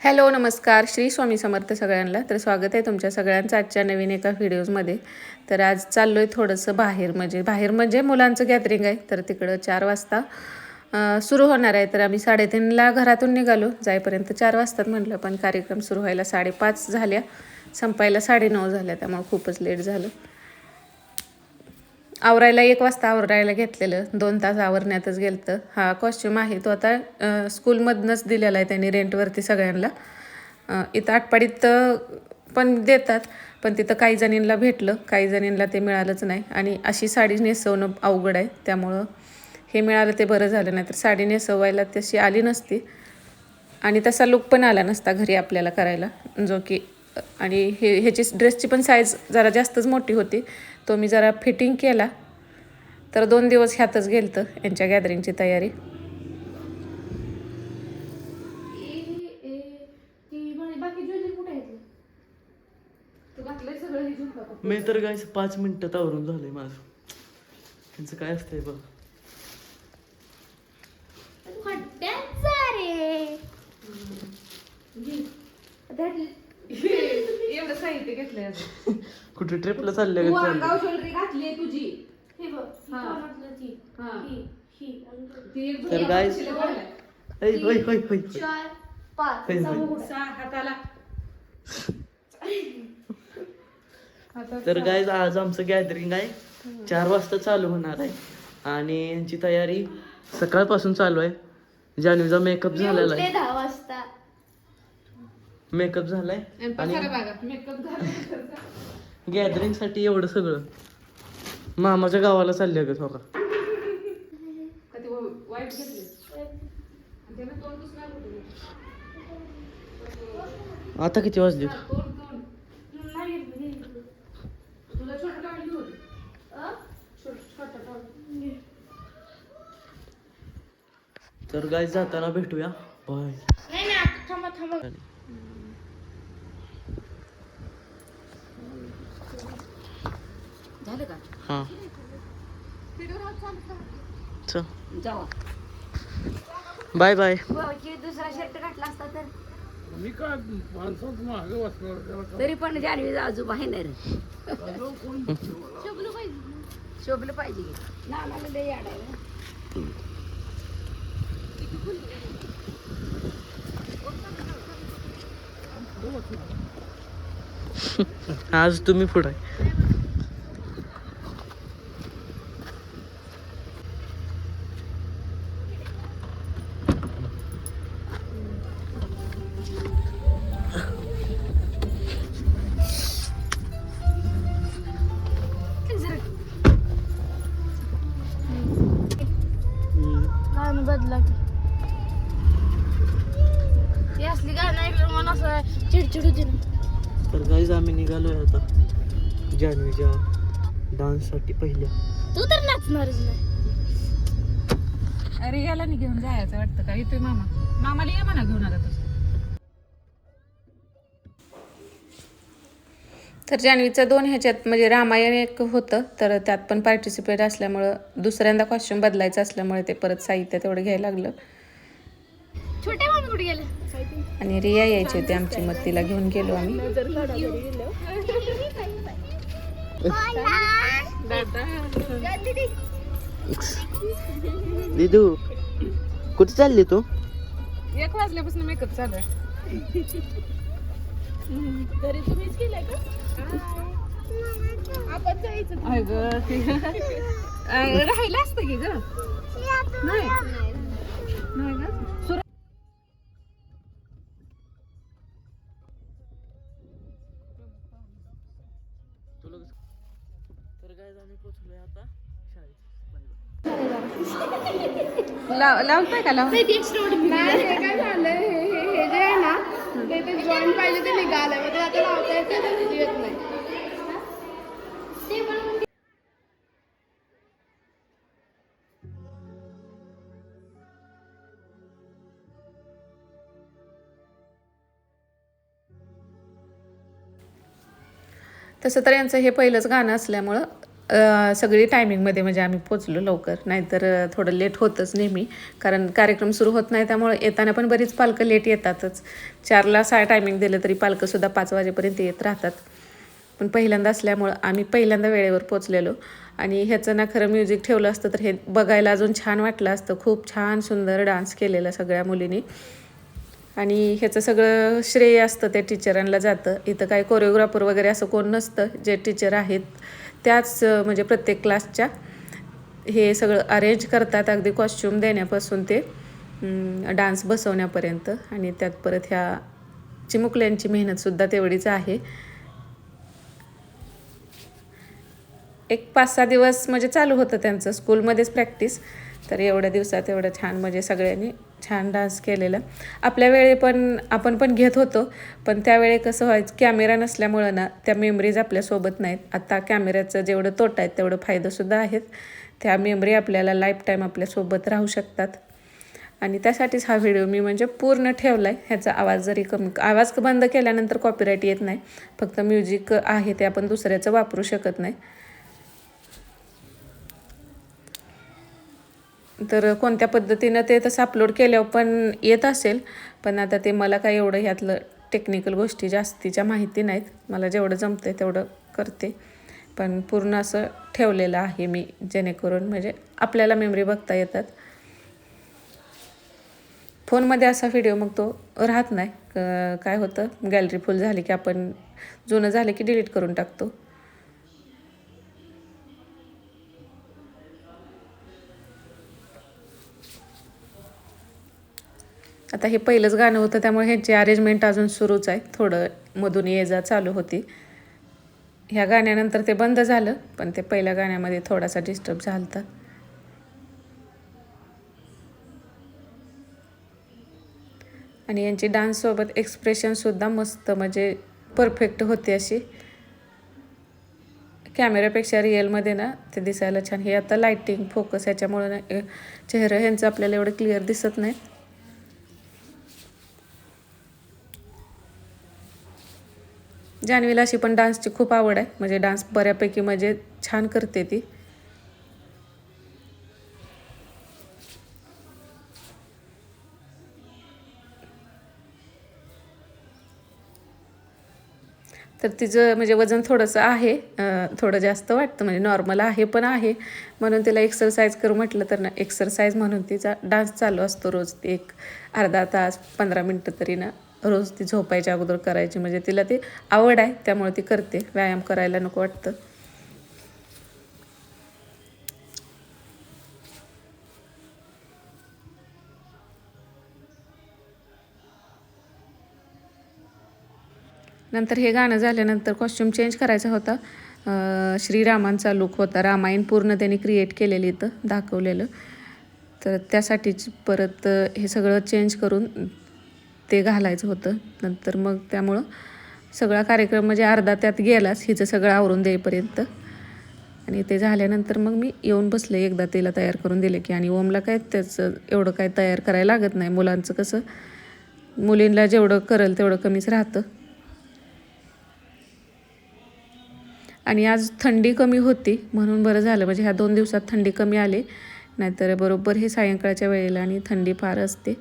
Hello नमस्कार. श्री स्वामी समर्थ सगळ्यांना. तर स्वागत आहे तुमच्या सगळ्यांचं आजच्या नवीन एका व्हिडिओजमध्ये. तर आज चाललो आहे थोडंसं बाहेर म्हणजे बाहेर म्हणजे मुलांचं गॅदरिंग आहे. तर तिकडं चार वाजता सुरू होणार आहे. तर आम्ही साडेतीनला घरातून निघालो. जाईपर्यंत चार वाजतात म्हटलं पण कार्यक्रम सुरू व्हायला साडेपाच झाल्या. संपायला साडेनऊ झाल्या त्यामुळे खूपच लेट झालं. आवरायला एक वाजता आवरायला घेतलेलं. दोन तास आवरण्यातच गेलं हा कॉस्ट्युम आहे तो आता स्कूलमधनंच दिलेला आहे त्यांनी रेंटवरती सगळ्यांना. इथं आटपाडीत पण देतात पण तिथं काही जणींना भेटलं काही जणींना ते मिळालंच नाही. आणि अशी साडी नेसवणं अवघड आहे त्यामुळं हे मिळालं ते बरं झालं नाही तर साडी नेसवायला तशी आली नसती. आणि तसा लुक पण आला नसता घरी आपल्याला करायला जो की आणि हे ह्याची ड्रेसची पण साईज जरा जास्तच मोठी होती. तो मी जरा फिटिंग केला. तर दोन दिवस ह्यातच गेलतं यांच्या गॅदरिंगची तयारी. मी तर काय पाच मिनिटात आवरून झालंय माझं. त्यांचं काय असतंय बघ. एवढं साहित्य घेतलंय कुठे ट्रिपला चालले का चालले गाव ज्वेलरी घातली तुझी. ती? एक तर काय ऐ, होय होय होय. चार पाच होय, सहा. सहा हाताला. तर काय आज आमचं गॅदरिंग आहे. चार वाजता चालू होणार आहे. आणि यांची तयारी सकाळपासून चालू आहे. जान्हवीचा मेकअप मी झालेला उठले आहे दहा वाजता. मेकअप झालाय आणि आणि पसारा बघा मेकअप घालून गॅदरिंगसाठी एवढं सगळं. मामाच्या गावाला चालले ग का कधी वाईट घेतले? आणि त्यानं तोंड दुसऱ्या कुठे गेलं? आता किती वाजले तोंड तोंड. नाही घेतली, घेतली. तुला छोटं टॉवेल घेऊ दे. अं? छोटं छोटं टॉवेल. तर गाय जाताना भेटूया. बाय थांबा झालं का? हा. चल बाय दुसरा शर्ट घातला असता तर. तरी पण जानवी आजोबा आहे ना रे. शोभलं पाहिजे. शोभलं पाहिजे. नानाला लय याड आहे ना. आज तुम्ही पुढे चिडचिड होती ना तर गाईज आम्ही निघालोय आता. जान्हवीच्या डान्ससाठी पहिल्या. तू तर नाचणारच नाही. अरे याला नाही घेऊन जायचं वाटतं का? येतोय मामा. मामाला ये म्हणा घेऊन आता तसं तर जान्हवीचं दोन ह्याच्यात म्हणजे रामायण एक होतं तर त्यात पण पार्टिसिपेट असल्यामुळं दुसऱ्यांदा कॉस्ट्युम बदलायचं असल्यामुळे ते परत साहित्य तेवढं घ्यायला लागलं. छोट्या मामी कुठे गेले? आणि रिया यायची होती आमची मग तिला घेऊन गेलो आम्ही. दिदू कुठे चालली तू? एक वाजल्यापासून मेकअप चालू आहे. तरी तुम्हीच केलंय का आपण जायचं राहिलं असतं की ग? नाही नाही. आम्ही पोचलोय आता शाळेत. लाव लावताय का हे काय झालं हे जे आहे ना ते ते जॉईंट पाहिजे ते निघालंय. मग ते आता लावता येते तर ते येत नाही. तसं तर यांचं हे पहिलंच गाणं असल्यामुळं सगळी टायमिंगमध्ये म्हणजे आम्ही पोचलो लवकर. नाहीतर थोडं लेट होतंच नेहमी. कारण कार्यक्रम सुरू होत नाही त्यामुळे येताना पण बरीच पालकं लेट येतातच. चारला सहा टायमिंग दिलं तरी पालकंसुद्धा पाच वाजेपर्यंत येत राहतात. पण पहिल्यांदा असल्यामुळं आम्ही पहिल्यांदा वेळेवर पोचलेलो. आणि ह्याचं ना खरं म्युझिक ठेवलं असतं तर हे बघायला अजून छान वाटलं असतं. खूप छान सुंदर डान्स केलेला सगळ्या मुलींनी. आणि ह्याचं सगळं श्रेय असतं त्या टीचरांना जातं. इथं काय कोरिओग्राफर वगैरे असं कोण नसतं जे टीचर आहेत त्याच म्हणजे प्रत्येक क्लासच्या हे सगळं अरेंज करतात अगदी कॉस्च्युम देण्यापासून ते डान्स बसवण्यापर्यंत. आणि त्यात परत ह्या चिमुकल्यांची मेहनतसुद्धा तेवढीच आहे. एक पाच सहा दिवस म्हणजे चालू होतं त्यांचं. स्कूलमध्येच प्रॅक्टिस तर एवढ्या दिवसात एवढं छान म्हणजे सगळ्यांनी छान डान्स केलेला. आपल्या वेळी पण आपण पण घेत होतो पण त्यावेळी कसं व्हायचं कॅमेरा नसल्यामुळं ना त्या मेमरीज आपल्यासोबत नाहीत. आता कॅमेऱ्याचं जेवढं तोटा आहेत तेवढं फायदासुद्धा आहेत. त्या मेमरी आपल्याला लाईफ टाईम आपल्यासोबत राहू शकतात. आणि त्यासाठीच हा व्हिडिओ मी म्हणजे पूर्ण ठेवला आहे ह्याचा आवाज जरी कमी आवाज बंद केल्यानंतर कॉपीराईट येत नाही. फक्त म्युझिक आहे ते आपण दुसऱ्याचं वापरू शकत नाही. तर कोणत्या पद्धतीनं ते तसं अपलोड केल्यावर पण येत असेल. पण आता ते मला काही एवढं ह्यातलं टेक्निकल गोष्टी जास्तीच्या माहिती नाहीत. मला जेवढं जमतं आहे तेवढं करते. पण पूर्ण असं ठेवलेलं आहे मी जेणेकरून म्हणजे आपल्याला मेमरी बघता येतात. फोनमध्ये असा व्हिडिओ मग तो राहत नाही. क- काय होतं गॅलरी फुल झाली की आपण जुनं झालं की डिलीट करून टाकतो. आता हे पहिलंच गाणं होतं त्यामुळे ह्याची अरेंजमेंट अजून सुरूच आहे. थोडं मधून ये जा चालू होती. ह्या गाण्यानंतर ते बंद झालं पण ते पहिल्या गाण्यामध्ये थोडासा डिस्टर्ब झाला होता आणि यांची डान्ससोबत एक्सप्रेशनसुद्धा मस्त म्हणजे परफेक्ट होते अशी. कॅमेऱ्यापेक्षा रिअलमध्ये ना ते दिसायला छान. हे आता लाईटिंग फोकस याच्यामुळं ना चेहरा ह्यांचं आपल्याला एवढं क्लिअर दिसत नाही. जान्हवीला अशी पण डान्सची खूप आवड आहे. म्हणजे डान्स बऱ्यापैकी म्हणजे छान करते ती. तर तिचं म्हणजे वजन थोडंसं आहे. थोडं जास्त वाटतं. म्हणजे नॉर्मल आहे पण आहे. म्हणून तिला एक्सरसाइज करू म्हटलं तर ना एक्सरसाइज म्हणून तिचा डान्स चालू असतो रोज ते एक अर्धा तास पंधरा मिनटं तरी ना. रोज ती झोपायच्या अगोदर करायची. म्हणजे तिला ती आवड आहे त्यामुळे ती करते. व्यायाम करायला नको वाटतं. नंतर हे गाणं झाल्यानंतर कॉस्ट्युम चेंज करायचा होता. श्रीरामांचा लुक होता. रामायण पूर्ण त्यांनी क्रिएट केलेलं इथं दाखवलेलं. तर त्यासाठीच परत हे सगळं चेंज करून ते घालायचं होतं. नंतर मग त्यामुळं सगळा कार्यक्रम म्हणजे अर्धा त्यात गेलाच. हिचं सगळं आवरून देईपर्यंत. आणि ते झाल्यानंतर मग मी येऊन बसले. एकदा तिला तयार करून दिले की आणि ओमला काय त्याचं एवढं काय तयार करायला लागत नाही. मुलांचं कसं? मुलींना जेवढं करेल तेवढं कमीच राहतं. आणि आज थंडी कमी होती. म्हणून बरं झालं. म्हणजे ह्या दोन दिवसात थंडी कमी आली. नाहीतर बरोबर हे सायंकाळच्या वेळेला आणि थंडी फार असते.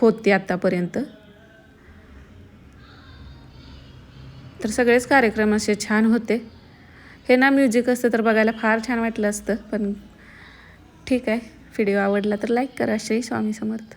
होती आत्तापर्यंत तर सगळेच कार्यक्रम असे छान होते. हे ना म्युझिक असतं तर बघायला फार छान वाटलं असतं पण ठीक आहे. व्हिडिओ आवडला तर लाईक करा. श्री स्वामी समर्थ.